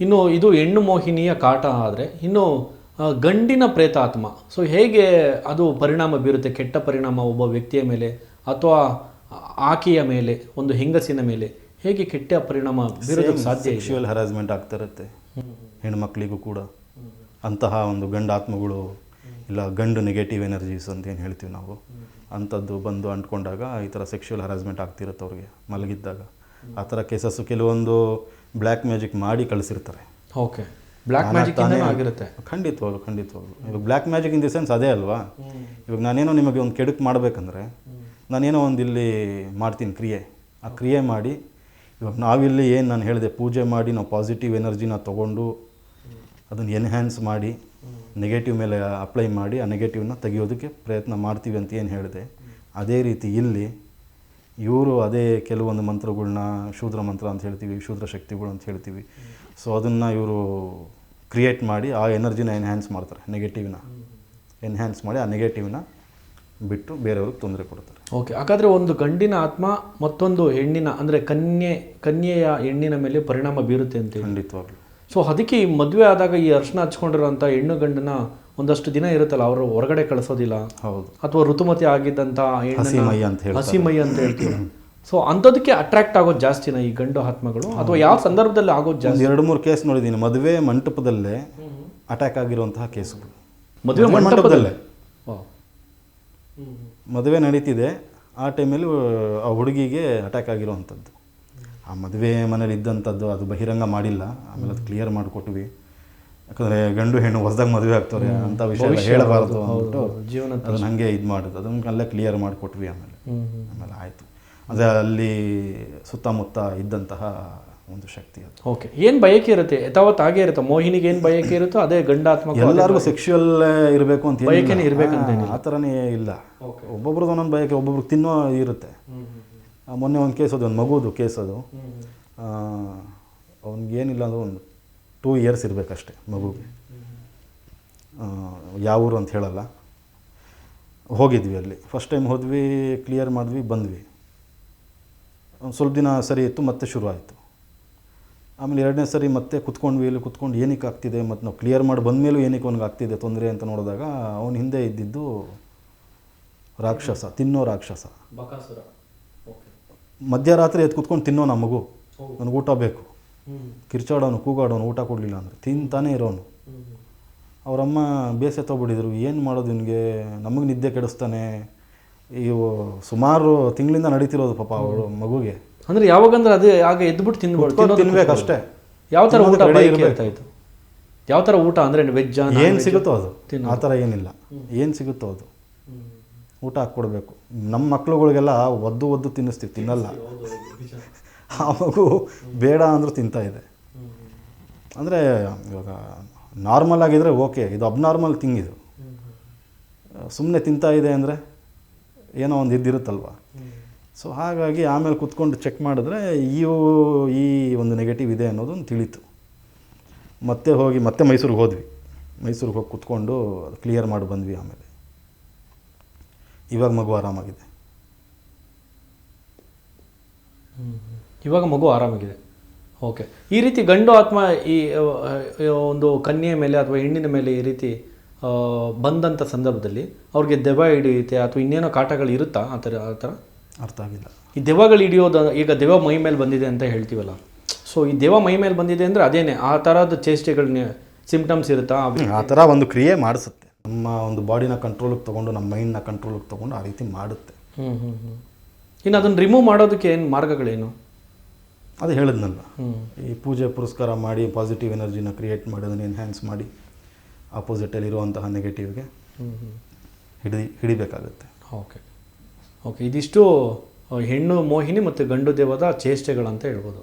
ಇನ್ನು ಇದು ಹೆಣ್ಣು ಮೋಹಿನಿಯ ಕಾಟ ಆದರೆ ಇನ್ನು ಗಂಡಿನ ಪ್ರೇತಾತ್ಮ. ಸೊ ಹೇಗೆ ಅದು ಪರಿಣಾಮ ಬೀರುತ್ತೆ? ಕೆಟ್ಟ ಪರಿಣಾಮ ಒಬ್ಬ ವ್ಯಕ್ತಿಯ ಮೇಲೆ ಅಥವಾ ಆಕೆಯ ಮೇಲೆ ಒಂದು ಹೆಂಗಸಿನ ಮೇಲೆ ಹೇಗೆ ಕೆಟ್ಟ ಪರಿಣಾಮ ಬೀರೋದಕ್ಕೆ ಸಾಧ್ಯ ಸೆಕ್ಷುವಲ್ ಹರಾಸ್ಮೆಂಟ್ ಆಗ್ತಾ ಇರುತ್ತೆ. ಹೆಣ್ಮಕ್ಳಿಗೂ ಕೂಡ. ಅಂತಹ ಒಂದು ಗಂಡಾತ್ಮಗಳು ಇಲ್ಲ ಗಂಡು ನೆಗೆಟಿವ್ ಎನರ್ಜೀಸ್ ಅಂತ ಏನು ಹೇಳ್ತೀವಿ ನಾವು? ಅಂಥದ್ದು ಬಂದು ಅಂಟ್ಕೊಂಡಾಗ ಈ ಥರ ಸೆಕ್ಷುವಲ್ ಹರಾಸ್ಮೆಂಟ್ ಆಗ್ತಿರುತ್ತೆ ಅವ್ರಿಗೆ ಮಲಗಿದ್ದಾಗ. ಆ ಥರ ಕೇಸಸ್ಸು ಕೆಲವೊಂದು ಬ್ಲ್ಯಾಕ್ ಮ್ಯಾಜಿಕ್ ಮಾಡಿ ಕಳಿಸಿರ್ತಾರೆ. ಓಕೆ ಬ್ಲ್ಯಾಕ್ ಮ್ಯಾಜಿಕ್ ಆಗಿರುತ್ತೆ. ಖಂಡಿತವಾಗ್ಲು ಖಂಡಿತವಾಗ್ಲು. ಇವಾಗ black magic in the sense ಅದೇ ಅಲ್ವಾ? ಇವಾಗ ನಾನೇನೋ ನಿಮಗೆ ಒಂದು ಕೆಡುಕು ಮಾಡಬೇಕಂದ್ರೆ ನಾನೇನೋ ಒಂದು ಇಲ್ಲಿ ಮಾಡ್ತೀನಿ ಕ್ರಿಯೆ. ಆ ಕ್ರಿಯೆ ಮಾಡಿ ಇವಾಗ ನಾವಿಲ್ಲಿ ಏನು ನಾನು ಹೇಳಿದೆ ಪೂಜೆ ಮಾಡಿ ನಾವು ಪಾಸಿಟಿವ್ ಎನರ್ಜಿನ ತೊಗೊಂಡು ಅದನ್ನು ಎನ್ಹ್ಯಾನ್ಸ್ ಮಾಡಿ ನೆಗೆಟಿವ್ ಮೇಲೆ ಅಪ್ಲೈ ಮಾಡಿ ಆ ನೆಗೆಟಿವ್ನ ತೆಗೆಯೋದಕ್ಕೆ ಪ್ರಯತ್ನ ಮಾಡ್ತೀವಿ ಅಂತ ಏನು ಹೇಳಿದೆ. ಅದೇ ರೀತಿ ಇಲ್ಲಿ ಇವರು ಅದೇ ಕೆಲವೊಂದು ಮಂತ್ರಗಳನ್ನ ಶೂದ್ರ ಮಂತ್ರ ಅಂತ ಹೇಳ್ತೀವಿ ಶೂದ್ರ ಶಕ್ತಿಗಳು ಅಂತ ಹೇಳ್ತೀವಿ. ಸೊ ಅದನ್ನು ಇವರು ಕ್ರಿಯೇಟ್ ಮಾಡಿ ಆ ಎನರ್ಜಿನ ಎನ್ಹ್ಯಾನ್ಸ್ ಮಾಡ್ತಾರೆ ನೆಗೆಟಿವ್ನ ಎನ್ಹ್ಯಾನ್ಸ್ ಮಾಡಿ ಆ ನೆಗೆಟಿವ್ನ ಬಿಟ್ಟು ಬೇರೆಯವ್ರಿಗೆ ತೊಂದರೆ ಕೊಡ್ತಾರೆ. ಓಕೆ ಹಾಗಾದರೆ ಒಂದು ಗಂಡಿನ ಆತ್ಮ ಮತ್ತೊಂದು ಹೆಣ್ಣಿನ ಅಂದರೆ ಕನ್ಯೆ ಕನ್ಯೆಯ ಹೆಣ್ಣಿನ ಮೇಲೆ ಪರಿಣಾಮ ಬೀರುತ್ತೆ ಅಂತ ಖಂಡಿತವಾಗ್ಲೂ. ಸೊ ಅದಕ್ಕೆ ಈ ಮದುವೆ ಆದಾಗ ಈ ಅರ್ಶನ ಹಚ್ಕೊಂಡಿರೋಂಥ ಹೆಣ್ಣು ಗಂಡನ ಒಂದಷ್ಟು ದಿನ ಇರುತ್ತಲ್ಲ ಅವರು ಹೊರಗಡೆ ಕಳಿಸೋದಿಲ್ಲ. ಹೌದು. ಅಥವಾ ಋತುಮತಿ ಆಗಿದ್ದಂಥ ಹಸಿ ಮೈ ಅಂತ. ಹಸಿಮೈ ಅಂತ ಹೇಳ್ತೀವಿ. ಸೊ ಅಂಥದಕ್ಕೆ ಅಟ್ರಾಕ್ಟ್ ಆಗೋದು ಜಾಸ್ತಿನ ಈ ಗಂಡು ಆತ್ಮಗಳು? ಅಥವಾ ಯಾವ ಸಂದರ್ಭದಲ್ಲಿ ಆಗೋದು ಜಾಸ್ತಿ? ಎರಡು ಮೂರು ಕೇಸ್ ನೋಡಿದ್ದೀನಿ. ಮದುವೆ ಮಂಟಪದಲ್ಲೇ ಅಟ್ಯಾಕ್ ಆಗಿರುವಂತಹ ಕೇಸುಗಳು. ಮದುವೆ ಮಂಟಪದಲ್ಲೇ. ಮದುವೆ ನಡೀತಿದೆ. ಆ ಟೈಮಲ್ಲಿ ಆ ಹುಡುಗಿಗೆ ಅಟ್ಯಾಕ್ ಆಗಿರುವಂಥದ್ದು. ಆ ಮದುವೆ ಮನೇಲಿ ಇದ್ದಂಥದ್ದು ಅದು ಬಹಿರಂಗ ಮಾಡಿಲ್ಲ. ಆಮೇಲೆ ಅದು ಕ್ಲಿಯರ್ ಮಾಡಿಕೊಟ್ವಿ. ಯಾಕಂದರೆ ಗಂಡು ಹೆಣ್ಣು ಹೊಸದಾಗ ಮದುವೆ ಆಗ್ತಾರೆ ಅಂತ ವಿಷಯ ಹೇಳಬಾರದು ಅಂದ್ಬಿಟ್ಟು ಜೀವನ ಅದನ್ನ ಹಂಗೆ ಇದು ಮಾಡೋದು. ಅದನ್ನ ಅಲ್ಲೇ ಕ್ಲಿಯರ್ ಮಾಡಿಕೊಟ್ವಿ ಆಮೇಲೆ. ಆಮೇಲೆ ಆಯಿತು. ಅದೇ ಅಲ್ಲಿ ಸುತ್ತಮುತ್ತ ಇದ್ದಂತಹ ಒಂದು ಶಕ್ತಿ ಅದು. ಓಕೆ ಏನು ಬಯಕೆ ಇರುತ್ತೆ? ಯಥಾವತ್ ಹಾಗೆ ಇರುತ್ತೆ? ಮೋಹಿನಿಗೆ ಏನು ಬಯಕೆ ಇರುತ್ತೋ ಅದೇ ಗಂಡಾತ್ಮಕ ಎಲ್ಲರಿಗೂ ಸೆಕ್ಷುವಲ್ ಇರಬೇಕು ಅಂತ. ಇರಬೇಕು ಇರ್ಬೇಕಂತ ಆ, ಥರನೇ ಇಲ್ಲ. ಒಬ್ಬೊಬ್ರದ್ದು ಒಂದೊಂದು ಬಯಕೆ ಒಬ್ಬೊಬ್ರಿಗೆ ತಿನ್ನೋ ಇರುತ್ತೆ. ಮೊನ್ನೆ ಒಂದು ಕೇಸ್ ಅದು ಒಂದು ಮಗುದು ಕೇಸ್ ಅದು. ಏನಿಲ್ಲ ಅಂದ್ರೆ ಒಂದು ಟೂ ಇಯರ್ಸ್ ಇರಬೇಕಷ್ಟೆ ಮಗುಗೆ ಆ, ಯಾವ ಊರು ಅಂತ ಹೇಳಲ್ಲ. ಹೋಗಿದ್ವಿ ಅಲ್ಲಿ. ಫಸ್ಟ್ ಟೈಮ್ ಹೋದ್ವಿ ಕ್ಲಿಯರ್ ಮಾಡಿದ್ವಿ ಬಂದ್ವಿ. ಒಂದು ಸ್ವಲ್ಪ ದಿನ ಸರಿ ಇತ್ತು ಮತ್ತೆ ಶುರು ಆಯಿತು. ಆಮೇಲೆ ಎರಡನೇ ಸರಿ ಮತ್ತೆ ಕುತ್ಕೊಂಡ್ವಿ ಇಲ್ಲಿ ಕುತ್ಕೊಂಡು ಏನಕ್ಕೆ ಆಗ್ತಿದೆ ಮತ್ತು ನಾವು ಕ್ಲಿಯರ್ ಮಾಡಿ ಬಂದಮೇಲೂ ಏನಕ್ಕೆ ಅವ್ನಿಗೆ ಆಗ್ತಿದೆ ತೊಂದರೆ ಅಂತ ನೋಡಿದಾಗ ಅವನ ಹಿಂದೆ ಇದ್ದಿದ್ದು ರಾಕ್ಷಸ ತಿನ್ನೋ ರಾಕ್ಷಸ. ಮಧ್ಯರಾತ್ರಿ ಎದ್ದು ಕುತ್ಕೊಂಡು ತಿನ್ನೋ ನಮಗೂ ಮಗು. ನನಗೆ ಊಟ ಬೇಕು. ಕಿರ್ಚಾಡೋನು ಕೂಗಾಡೋನು ಊಟ ಕೊಡಲಿಲ್ಲ ಅಂದರೆ ತಿಂತಾನೆ ಇರೋನು. ಅವರಮ್ಮ ಬೇಸೆ ತೊಗೊಬಿಟ್ಟಿದ್ರು ಏನು ಮಾಡೋದು ಇವನಿಗೆ ನಮಗೆ ನಿದ್ದೆ ಕೆಡಿಸ್ತಾನೆ. ಇವು ಸುಮಾರು ತಿಂಗಳಿಂದ ನಡೀತಿರೋದು ಪಾಪ ಅವಳು ಮಗುಗೆ. ಅಂದರೆ ಯಾವಾಗಂದ್ರೆ ಅದೇ ಆಗ ಎದ್ಬಿಟ್ಟು ತಿನ್ಬಿಟ್ಟು ತಿನ್ಬೇಕು ಅಷ್ಟೇ. ಯಾವ ಥರ ಊಟ ತಿನ್ನೋದಕ್ಕೆ ready ಬಯಕೆ ಇರ್ಬೇಕು. ಇರ್ತಾ ಇತ್ತು ಯಾವ ಥರ ಊಟ ಅಂದರೆ ವೆಜ್ ಏನು ಸಿಗುತ್ತೋ ಅದು. ಆ ಥರ ಏನಿಲ್ಲ. ಏನು ಸಿಗುತ್ತೋ ಅದು. ಊಟ ಹಾಕ್ಕೊಡ್ಬೇಕು. ನಮ್ಮ ಮಕ್ಳುಗಳಿಗೆಲ್ಲ ಒದ್ದು ಒದ್ದು ತಿನ್ನಿಸ್ತೀವಿ ತಿನ್ನಲ್ಲ. ಆ ಮಗು ಬೇಡ ಅಂದರೂ ತಿಂತಾ ಇದೆ. ಅಂದರೆ ಇವಾಗ ನಾರ್ಮಲ್ ಆಗಿದ್ರೆ ಓಕೆ ಇದು ಅಬ್ನಾರ್ಮಲ್ ಥಿಂಗ್ ಇದು. ಸುಮ್ಮನೆ ತಿಂತಾ ಇದೆ ಅಂದರೆ ಏನೋ ಒಂದು ಇದ್ದಿರುತ್ತಲ್ವ? ಸೊ ಹಾಗಾಗಿ ಆಮೇಲೆ ಕುತ್ಕೊಂಡು ಚೆಕ್ ಮಾಡಿದ್ರೆ ಈ ಈ ಒಂದು ನೆಗೆಟಿವ್ ಇದೆ ಅನ್ನೋದೊಂದು ತಿಳಿತು. ಮತ್ತೆ ಹೋಗಿ ಮತ್ತೆ ಮೈಸೂರಿಗೆ ಹೋದ್ವಿ. ಮೈಸೂರಿಗೆ ಹೋಗಿ ಕುತ್ಕೊಂಡು ಕ್ಲಿಯರ್ ಮಾಡಿ ಬಂದ್ವಿ ಆಮೇಲೆ. ಇವಾಗ ಮಗು ಆರಾಮಾಗಿದೆ. ಇವಾಗ ಮಗು ಆರಾಮಾಗಿದೆ. ಓಕೆ. ಈ ರೀತಿ ಗಂಡು ಆತ್ಮ ಈ ಒಂದು ಕನ್ಯೆ ಮೇಲೆ ಅಥವಾ ಹೆಣ್ಣಿನ ಮೇಲೆ ಈ ರೀತಿ ಬಂದಂಥ ಸಂದರ್ಭದಲ್ಲಿ ಅವ್ರಿಗೆ ದೆವ್ವ ಹಿಡಿಯುತ್ತೆ ಅಥವಾ ಇನ್ನೇನೋ ಕಾಟಗಳು ಇರುತ್ತಾ? ಆ ಥರ ಆ ಥರ? ಅರ್ಥ ಆಗಿಲ್ಲ. ಈ ದೆವ್ವಗಳು ಹಿಡಿಯೋದು ಈಗ ದೆವ್ವ ಮೈ ಮೇಲೆ ಬಂದಿದೆ ಅಂತ ಹೇಳ್ತೀವಲ್ಲ. ಸೊ ಈ ದೆವ್ವ ಮೈ ಮೇಲೆ ಬಂದಿದೆ ಅಂದರೆ ಅದೇನೆ ಆ ಥರದ ಚೇಷ್ಟೆಗಳನ್ನ ಸಿಂಪ್ಟಮ್ಸ್ ಇರುತ್ತಾ? ಆ ಥರ ಒಂದು ಕ್ರಿಯೆ ಮಾಡಿಸುತ್ತೆ. ನಮ್ಮ ಒಂದು ಬಾಡಿನ ಕಂಟ್ರೋಲಿಗೆ ತೊಗೊಂಡು ನಮ್ಮ ಮೈಂಡ್ನ ಕಂಟ್ರೋಲಿಗೆ ತೊಗೊಂಡು ಆ ರೀತಿ ಮಾಡುತ್ತೆ. ಹ್ಞೂ ಹ್ಞೂ ಹ್ಮ್. ಇನ್ನು ಅದನ್ನು ರಿಮೂವ್ ಮಾಡೋದಕ್ಕೆ ಏನು ಮಾರ್ಗಗಳೇನು? ಅದು ಹೇಳಿದ್ನಲ್ಲ. ಈ ಪೂಜೆ ಪುರಸ್ಕಾರ ಮಾಡಿ ಪಾಸಿಟಿವ್ ಎನರ್ಜಿನ ಕ್ರಿಯೇಟ್ ಮಾಡಿ ಅದನ್ನು ಎನ್ಹ್ಯಾನ್ಸ್ ಮಾಡಿ ಆಪೋಸಿಟಲ್ಲಿರುವಂತಹ ನೆಗೆಟಿವ್ಗೆ ಹಿಡಿ ಹಿಡಿಬೇಕಾಗುತ್ತೆ. ಓಕೆ ಓಕೆ ಇದಿಷ್ಟು ಹೆಣ್ಣು ಮೋಹಿನಿ ಮತ್ತು ಗಂಡು ದೇವದ ಚೇಷ್ಟೆಗಳಂತ ಹೇಳ್ಬೋದು.